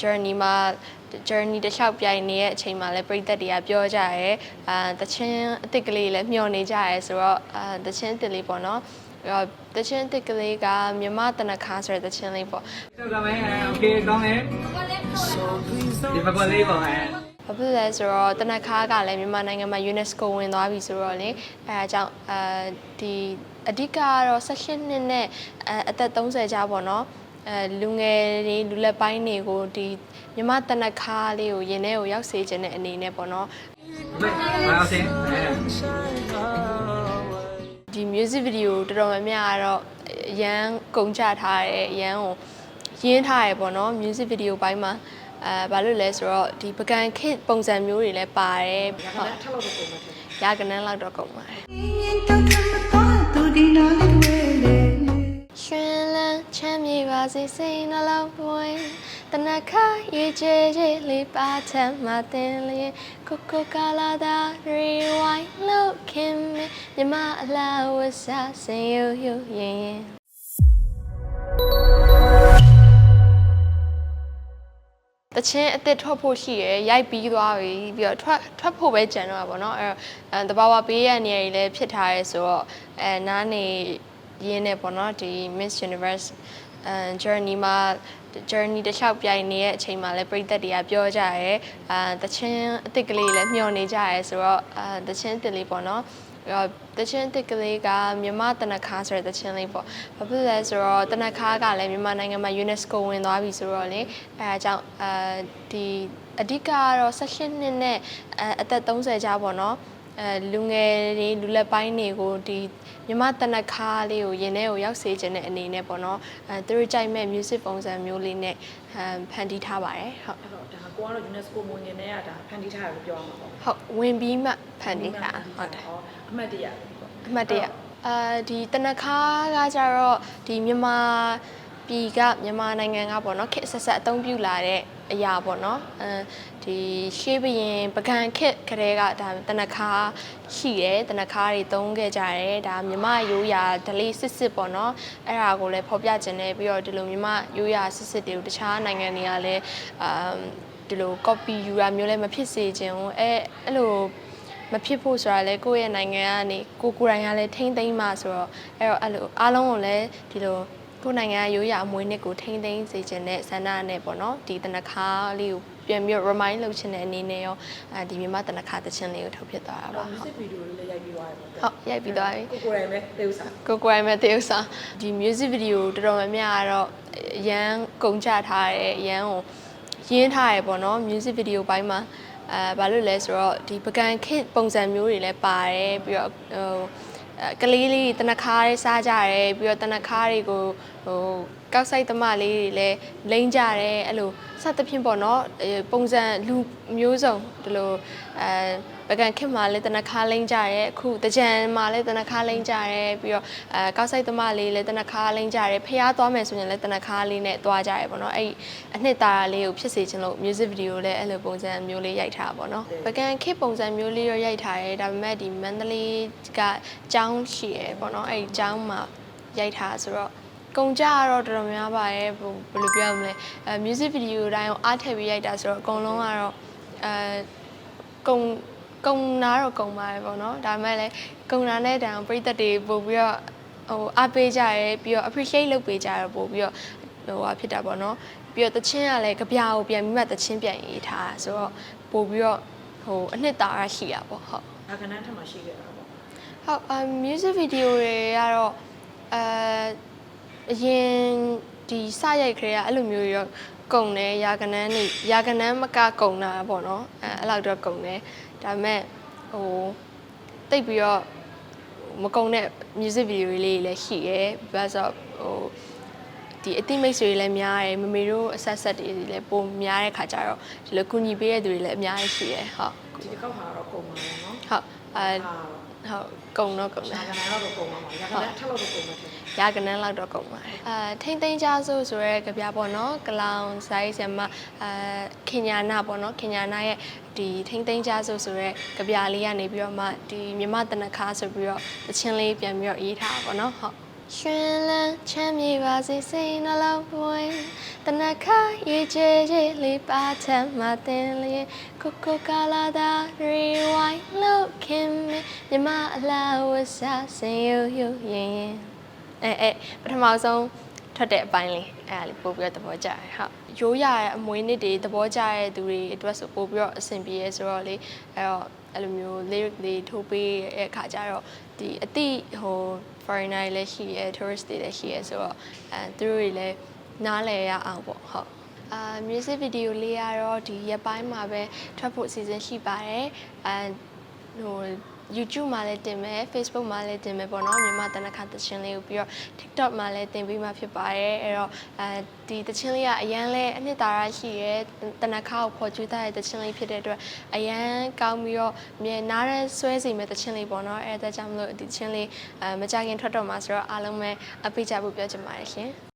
journey မှာ journey တစ်လျှောက်ပြိုင်နေတဲ့အချိန်မှာလည်းပြည်သက်တွေကပြောကြရဲအာတချင်းအစ်စ်ကလေးလည်းမျှော်နေကြရဲဆိုတော့အာတချင်းအစ်စ်လေးပေါ့နော်အဲ့တော့တချင်းအစ်စ်ကလေးကမြမတနခါဆိုတဲ့တချင်းလေးပေါ့ ဟုတ်ကဲ့မယ်โอเคကောင်းတယ်ဒီဘက်လေးပေါ့အဲ ဘာဖြစ်လဲဆိုတော့တနခါကလည်းမြန်မာနိုင်ငံမှာ UNESCO ဝင်သွားပြီဆိုတော့လေအဲအကြောင်းအဲဒီအဓိကကတော့16နှစ်နဲ့အဲအသက်30ကြားပေါ့နော် အဲလူငယ်တွေလူလက်ပိုင်းတွေကိုဒီမြန်မာတနခါလေးကိုရင်ထဲကိုရောက်စေခြင်းတဲ့အနေနဲ့ပေါ့နော်ဘယ်ဘာအောင်စင်အဲဒီ music video တော်တော်များများကတော့အရန်ကုန်ကြထားတယ်အရန်ကိုရင်းထားရပေါ့နော် music video ဘိုင်းမှာအဲဘာလို့လဲဆိုတော့ဒီပကံခစ်ပုံစံမျိုးတွေလည်းပါတယ်ဟုတ်ထက်လို့တော့ပုံမှန်တယ်ရာကနန်းလောက်တော့ကုန်ပါတယ်ရှင်လန်းချမ်းမြေ ပါစေစိတ်နှလုံးဝင်တနခါရေးချေချေလေးပါချမ်းမတင်လေကိုကိုကာလာဒါရီဝိုင်းလို့ခင်မမြမအလားဝစားစင်ယူယူရင်ရင်တချင်းအစ်စ်ထွက်ဖို့ရှိရယ်ရိုက်ပြီးသွားပြီပြီးတော့ထွက်ထွက်ဖို့ပဲကြံတော့တာပေါ့နော်အဲ့တော့အဲတဘာဝပေးရနေရည်လည်းဖြစ်ထားရဲဆိုတော့အဲနားနေ ရင်းနေပေါ့နော်ဒီ Miss Universe အဲ journey မှာ journey တစ်လျှောက်ပြိုင်နေတဲ့အချိန်မှာလည်းပြည်သက်တွေကပြောကြရဲအာတချင်းအစ်စ်ကလေးလည်းမျှော်နေကြရဲဆိုတော့အာတချင်းအစ်စ်လေးပေါ့နော်အဲ့တော့တချင်းအစ်စ်ကလေးကမြမတနခါဆိုတဲ့တချင်းလေးပေါ့ဘာဖြစ်လဲဆိုတော့တနခါကလည်းမြန်မာနိုင်ငံမှာ UNESCO ဝင်သွားပြီဆိုတော့လေအဲအကြောင်းအဲဒီအဓိကကတော့16နှစ်နဲ့အဲအသက်30ကြားပေါ့နော် အဲလူငယ်တွေလူလက်ပိုင်းတွေကိုဒီမြမတနခါလေးကိုရင်ထဲကိုရောက်စေခြင်းတဲ့အနေနဲ့ပေါ့နော်အဲသူတို့ကြိုက်မဲ့ music ပုံစံမျိုးလေးနဲ့ဟမ်ဖန်တီးထားပါတယ်ဟုတ်အဲ့တော့ဒါကိုကတော့ UNESCO မွန်ငင်နဲ့ကဒါဖန်တီးထားတယ်လို့ပြောရမှာပေါ့ဟုတ်ဝင်ပြီးမှဖန်တီးတာဟုတ်တယ်အမှတ်တရပေါ့အမှတ်တရအာဒီတနခါကကြတော့ဒီမြန်မာ ပြည်ကမြန်မာနိုင်ငံကပေါ့နော်ခက်ဆက်ဆက်အသုံးပြုလာတဲ့အရာပေါ့နော်အဲဒီရှေးဘရင်ပကံခက်ကလေးကဒါတနခါရှိတယ်တနခါတွေသုံးခဲ့ကြတယ်ဒါမြန်မာရိုးရာဒလေးစစ်စစ်ပေါ့နော်အဲ့ဒါကိုလည်းဖော်ပြခြင်းနဲ့ပြီးတော့ဒီလိုမြန်မာရိုးရာစစ်စစ်တွေကိုတခြားနိုင်ငံတွေကလည်းအာဒီလို copy ယူတာမျိုးလည်းမဖြစ်စေချင်ဘူးအဲအဲ့လိုမဖြစ်ဖို့ဆိုတာလဲကိုယ့်ရဲ့နိုင်ငံကနေကိုကိုယ်တိုင်ကလည်းထိမ့်သိမ်းမှဆိုတော့အဲ့တော့အဲ့လိုအားလုံးကိုလည်းဒီလို ကိုယ့်နိုင်ငံရိုးရာအမွေးနှစ်ကိုထိမ့်သိမ်းစေခြင်းနဲ့ဆန္ဒနဲ့ပေါ့နော်ဒီတနခါလေးကိုပြန်ပြီး remind လုပ်ချင်တဲ့အနေနဲ့ရောအဲဒီမြန်မာတနခါတခြင်းလေးကိုထုတ်ဖြစ်သွားတာပါအဲ့ဟုတ် music video လေးလည်းရိုက်ပြီးသွားတယ်ပေါ့ဟုတ်ရိုက်ပြီးသွားပြီကိုကိုယ်တိုင်ပဲတေးဥစားကိုကိုယ်တိုင်မဲ့တေးဥစားဒီ music video တော်တော်များများကတော့အရန်ကုန်ကြထားတယ်အရန်ကိုရင်းထားရပေါ့နော် music video ဘိုင်းမှာအဲဘာလို့လဲဆိုတော့ဒီပကံခစ်ပုံစံမျိုးတွေလည်းပါတယ်ပြီးတော့ဟိုအဲ ကလေးလေးတနခါလေးစားကြတယ်ပြီးတော့တနခါတွေကိုဟိုကောက်ဆိုင်သမားလေးတွေလည်းလိမ့်ကြတယ်အဲ့လိုစသဖြင့်ပေါ့နော်အဲပုံစံလူမျိုးစုံဒီလိုအဲ ပကံခစ်မှာလည်းတနခါလိမ့်ကြတယ်အခုတကြံမှာလည်းတနခါလိမ့်ကြတယ်ပြီးတော့အဲကောက်ဆိုင်သမားလေးလည်းတနခါလိမ့်ကြတယ်ဖျားသွားမယ်ဆိုရင်လည်းတနခါလေးနဲ့သွားကြတယ်ပေါ့နော်အဲ့အနှစ်သာရလေးကိုဖြစ်စေချင်လို့ music video လည်းအဲ့လိုပုံစံမျိုးလေးရိုက်ထားတာပေါ့နော်ပကံခစ်ပုံစံမျိုးလေးရောရိုက်ထားတယ်ဒါပေမဲ့ဒီမန္တလေးကကျောင်းရှိရယ်ပေါ့နော်အဲ့ကျောင်းမှာရိုက်ထားဆိုတော့ကုန်ကြကတော့တော်တော်များပါတယ်ဘယ်လိုပြောရမလဲအဲ music video တိုင်းကိုအားထည့်ပြီးရိုက်တာဆိုတော့အကုန်လုံးကတော့အဲကုံ ကုံနာတော့ကုံပါတယ်ပေါ့နော်ဒါပေမဲ့လည်းကုံနာနဲ့တန်ပရိသတ်တွေပို့ပြီးတော့ဟိုအားပေးကြရဲပြီးတော့ appreciate လုပ်ပေးကြရပို့ပြီးတော့ဟိုဟာဖြစ်တာပေါ့နော်ပြီးတော့တချင်းကလည်းကြပြာကိုပြန်ပြီးမှတချင်းပြန်ရေးထားတာဆိုတော့ပို့ပြီးတော့ဟိုအနှစ်သာရရှိတာပေါ့ဟုတ်ဒါကနန်းထက်မှရှိခဲ့တာပေါ့ဟုတ်အ music video တွေကတော့အဲအရင်ဒီစရိုက်ခရေကအဲ့လိုမျိုးတွေတော့ကုံတယ်ရာကနန်းနေရာကနန်းမကကုံတာပေါ့နော်အဲအဲ့လောက်တော့ကုံတယ် ဒါပေမဲ့ဟိုတိတ်ပြီးတော့မကုံတဲ့ music video တွေလေးတွေလည်းရှိရယ်ဘာလို့ဆိုတော့ဟိုဒီအတိမိတ်ဆွေတွေလည်းများတယ်မမေတို့အဆက်ဆက်တွေလည်းပုံများတဲ့ခါကျတော့ဒီလိုကူညီပေးတဲ့သူတွေလည်းအများကြီးရှိရယ်ဟုတ်ဒီတစ်ခေါက်ဟာတော့ကုန်ပါတော့နော်ဟုတ်အဲဟာဟုတ်ကုံတော့ကုံတယ်ဒါကနန်းတော့ကုန်ပါမှာဒါကနန်းထက်လို့တော့ကုန်မှာတယ် ရာကနန်းလောက်တော့ကုန်ပါတယ်အဲထိမ့်သိမ်းကြဆိုဆိုရဲကြပြပေါ့နော်ကလောင်ဆိုင်ဆံမအဲခင်ညာနာပေါ့နော်ခင်ညာနာရဲ့ဒီထိမ့်သိမ်းကြဆိုဆိုရဲကြပြလေးကနေပြီးတော့မှဒီမြမတနခါဆိုပြီးတော့တချင်းလေးပြန်ပြီးတော့ရေးထားတာပေါ့နော်ဟုတ်ကရှင်လန်းချမ်းမြေပါစေစိတ်နှလုံးပွင့်တနခါရေးချေချေလေးပါချမ်းမတင်လေးကိုကိုကာလာဒါ rewind လို့ခင်မမြမအလားဝစားစင်ယူယူရင်ရင် အဲအဲပထမဆုံးထွက်တဲ့အပိုင်းလေးအဲဒါလေးပို့ပြီးတော့သဘောကျတယ်ဟုတ်ရိုးရတဲ့အမွေးနှစ်တွေသဘောကျတဲ့သူတွေအတွက်ဆိုပို့ပြီးတော့အဆင်ပြေရဲဆိုတော့လေအဲတော့အဲ့လိုမျိုး lyric တွေထိုးပေးတဲ့အခါကျတော့ဒီအတိဟို foreigner တွေလည်းရှိရဲ tourist တွေလည်းရှိရဲဆိုတော့အဲသူတို့တွေလည်းနားလည်ရအောင်ပေါ့ဟုတ်အာ music video လေးကတော့ဒီရက်ပိုင်းမှာပဲထွက်ဖို့အစီအစဉ်ရှိပါတယ်အဲဟို YouTube မှာလည်းတင်မယ် Facebook မှာလည်းတင်မယ်ပေါ့နော်မြန်မာတနခါသချင်းလေးကိုပြီးတော့ TikTok မှာလည်းတင်ပေးမှာဖြစ်ပါတယ်အဲ့တော့အဲဒီသချင်းလေးကအရန်လဲအနှစ်သာရရှိရဲတနခါကိုပေါ်ကျွေးထားတဲ့သချင်းလေးဖြစ်တဲ့အတွက်အရန်ကောင်းပြီးတော့မြေနားရဲဆွဲစီမဲ့သချင်းလေးပေါ့နော်အဲ့ဒါကြောင့်မလို့ဒီသချင်းလေးအဲမကြခင်ထွက်တော့မှာဆိုတော့အားလုံးပဲအပိကြဖို့ပြောချင်ပါတယ်ရှင်